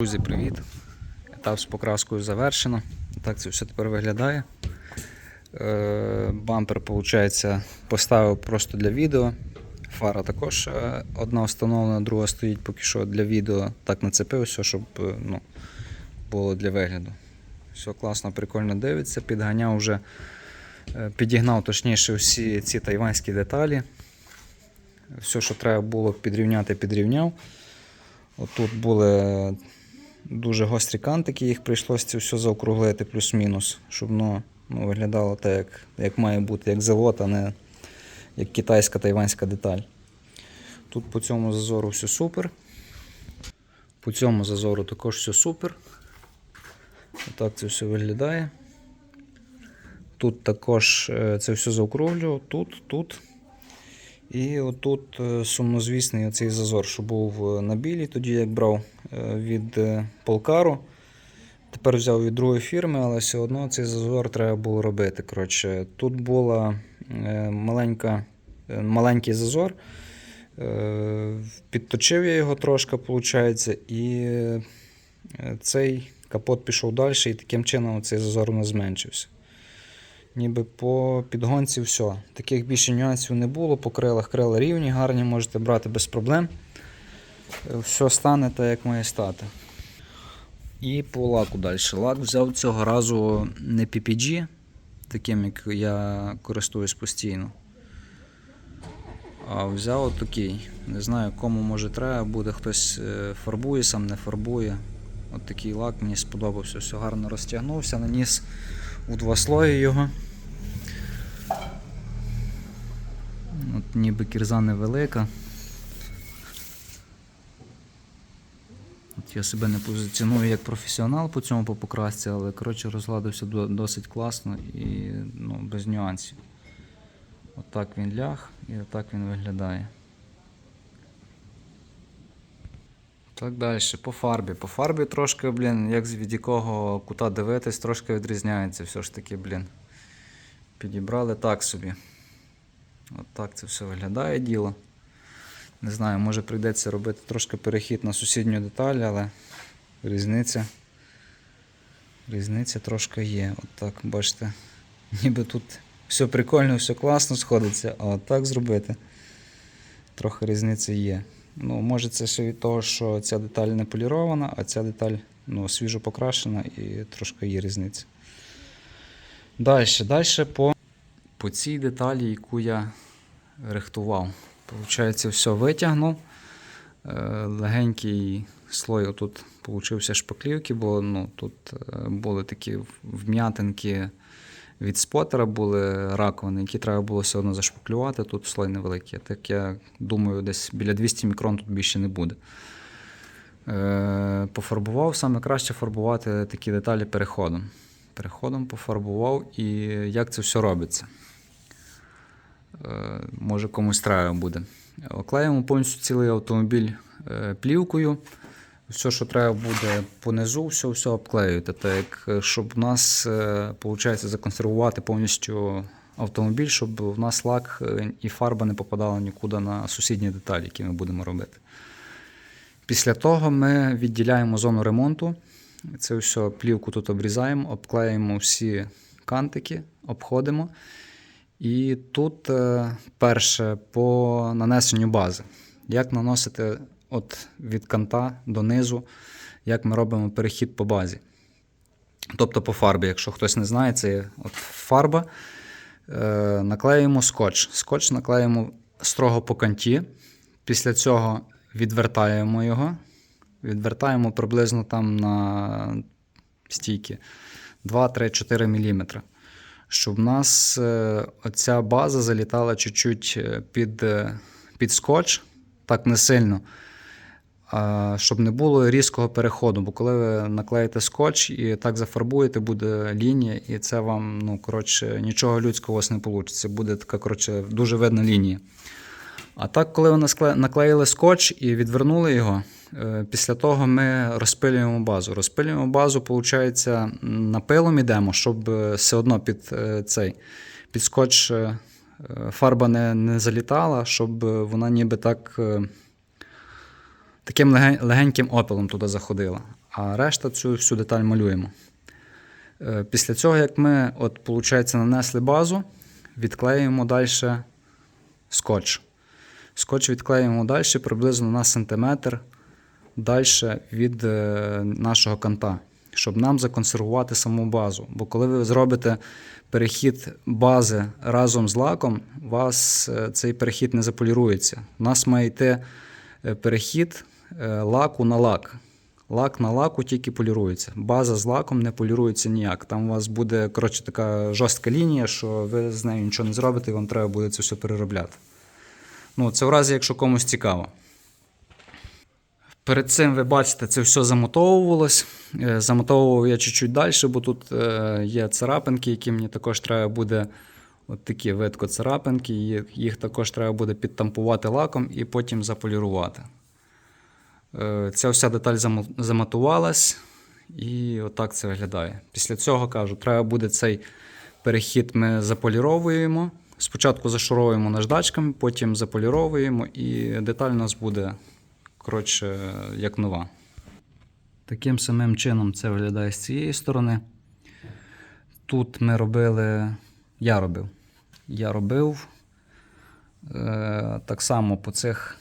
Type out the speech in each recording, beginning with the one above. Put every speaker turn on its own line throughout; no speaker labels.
Друзі, привіт! Етап з покраскою завершено. Так це все тепер виглядає. Е, Бампер, виходить, поставив просто для відео. Фара також е, одна встановлена, друга стоїть поки що для відео. Так нацепився, щоб е, ну, було для вигляду. Все класно, прикольно дивиться. Підганяв вже, підігнав точніше всі ці тайванські деталі. Все, що треба було підрівняти, підрівняв. Отут були дуже гострі кантики, їх прийшлося це все заокруглити плюс-мінус, щоб воно ну, виглядало так, як, як має бути, як завод, а не як китайська тайванська деталь. Тут по цьому зазору все супер. По цьому зазору також все супер. Отак це все виглядає. Тут також е, це все заокруглював, тут, тут. І отут е, сумнозвісний оцей зазор, що був е, на білій, тоді як брав е, від Полкару. Тепер взяв від другої фірми, але все одно цей зазор треба було робити. Коротше, тут була маленька, маленький зазор. Підточив я його трошки, виходить, і цей капот пішов далі, і таким чином цей зазор у нас зменшився. Ніби по підгонці все. Таких більше нюансів не було. По крилах крила рівні, гарні, можете брати без проблем. Е, Все стане так, як має стати. І по лаку далі. Лак взяв цього разу не PPG, таким як я користуюсь постійно. А взяв отакий. Не знаю, кому може треба, буде хтось е, фарбує, сам не фарбує. От такий лак мені сподобався, все гарно розтягнувся, наніс у два слої його. Ніби кірза невелика. От я себе не позиціоную як професіонал по цьому по покрасці, але коротше розгладився досить класно і ну, без нюансів. Отак він ляг і отак він виглядає. Так далі, по фарбі. По фарбі трошки, блін, як від якого кута дивитись, трошки відрізняється все ж таки, блін. Підібрали так собі. От так це все виглядає діло. Не знаю, може прийдеться робити трошки перехід на сусідню деталь, але різниця. Різниця трошки є. От так, бачите, ніби тут все прикольно, все класно сходиться, а от так зробити. Трохи різниця є. Ну, може, це ще від того, що ця деталь не полірована, а ця деталь ну, свіжо покрашена і трошки є різниця. Далі, далі по, по цій деталі, яку я рихтував. Получається, все витягнув. Е, Легенький слой отут получився шпаклівки, бо ну, тут е, були такі вм'ятинки від спотера, були раковини, які треба було все одно зашпаклювати. Тут слой невеликий. Так я думаю, десь біля 200 мікрон тут більше не буде. Е, Пофарбував, саме краще фарбувати такі деталі переходом. Переходом пофарбував і як це все робиться. Е, Може комусь треба буде. Оклеїмо повністю цілий автомобіль е, плівкою. Все, що треба буде понизу, все, все обклеюєте. Так е, щоб в нас виходить, законсервувати повністю автомобіль, щоб в нас лак і фарба не попадала нікуди на сусідні деталі, які ми будемо робити. Після того ми відділяємо зону ремонту. Це все плівку тут обрізаємо, обклеїмо всі кантики, обходимо. І тут е, перше по нанесенню бази. Як наносити от від канта до низу, як ми робимо перехід по базі. Тобто по фарбі, якщо хтось не знає, це от фарба. Е, наклеїмо скотч. Скотч наклеїмо строго по канті. Після цього відвертаємо його. Відвертаємо приблизно там на стійки 2-3-4 мм щоб в нас е, оця база залітала чуть-чуть е, під, е, під скотч, так не сильно, щоб не було різкого переходу. Бо коли ви наклеїте скотч і так зафарбуєте, буде лінія, і це вам ну, коротше, нічого людського у вас не вийде. Буде така коротше, дуже видна лінія. А так, коли ви наклеїли скотч і відвернули його, після того ми розпилюємо базу. Розпилюємо базу, виходить, напилом ідемо, щоб е, все одно під е, цей під скотч е, е, фарба не, не залітала, щоб е, вона ніби так. е, Таким легеньким опилом туди заходила. а решта цю всю деталь малюємо. Е, Після цього, як ми, от, виходить, нанесли базу, відклеюємо далі скотч. Скотч відклеюємо далі приблизно на сантиметр далі від е, нашого канта, щоб нам законсервувати саму базу. Бо коли ви зробите перехід бази разом з лаком, у вас е, цей перехід не заполірується. У нас має йти е, перехід лаку на лак. Лак на лаку тільки полірується. База з лаком не полірується ніяк. Там у вас буде коротше, така жорстка лінія, що ви з нею нічого не зробите, і вам треба буде це все переробляти. Ну, це в разі, якщо комусь цікаво. Перед цим ви бачите, це все замотовувалось. Е, Замотовував я чуть-чуть далі, бо тут е, є царапинки, які мені також треба буде. От такі видко царапинки, їх- також треба буде підтампувати лаком і потім заполірувати. Е, Ця вся деталь замо- заматувалась, і отак це виглядає. Після цього кажу, треба буде цей перехід ми заполіровуємо. Спочатку зашуровуємо наждачками, потім заполіровуємо, і деталь у нас буде коротше, як нова. Таким самим чином це виглядає з цієї сторони. Тут ми робили, я робив. Я робив е, так само по цих,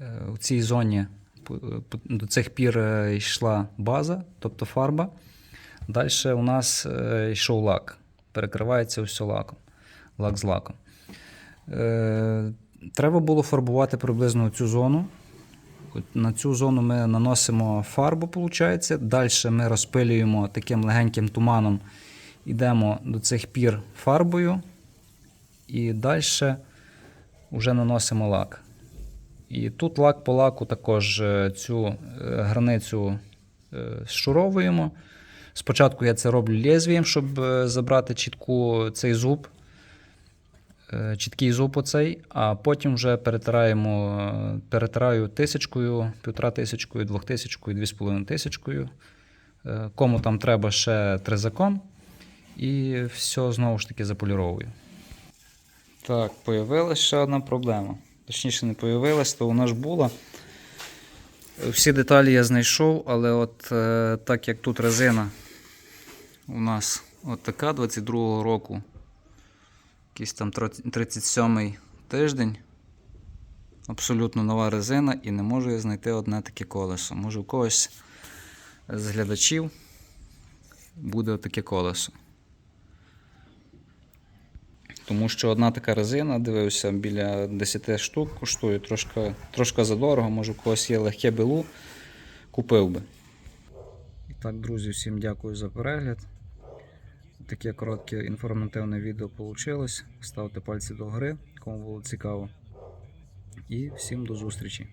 е, у цій зоні по- до цих пір е, йшла база, тобто фарба. Далі у нас е, йшов лак. Перекривається все лаком. Лак з лаком. Е, треба було фарбувати приблизно цю зону. На цю зону ми наносимо фарбу, виходить. Далі ми розпилюємо таким легеньким туманом, йдемо до цих пір фарбою. І далі вже наносимо лак. І тут лак по лаку також е, цю е, границю е, зшуровуємо. Спочатку я це роблю лезвієм, щоб забрати чітку цей зуб, чіткий зуб оцей, а потім вже перетираємо, е, перетираю тисячкою, півтора тисячкою, двох тисячкою, дві з половиною тисячкою. Е, Кому там треба ще тризаком. І все знову ж таки заполіровую. Так, появилася ще одна проблема. Точніше, не появилась, то вона ж була. Всі деталі я знайшов, але от е, так як тут резина у нас от така 22-го року, якийсь там 37-й тиждень. Абсолютно нова резина і не можу я знайти одне таке колесо. Може, у когось з глядачів буде таке колесо. Тому що одна така резина, дивився, біля 10 штук коштує трошки, трошки задорого, може у когось є легке білу, купив би. Так, друзі, всім дякую за перегляд. Таке коротке інформативне відео вийшло. Ставте пальці до гри, кому було цікаво. І всім до зустрічі!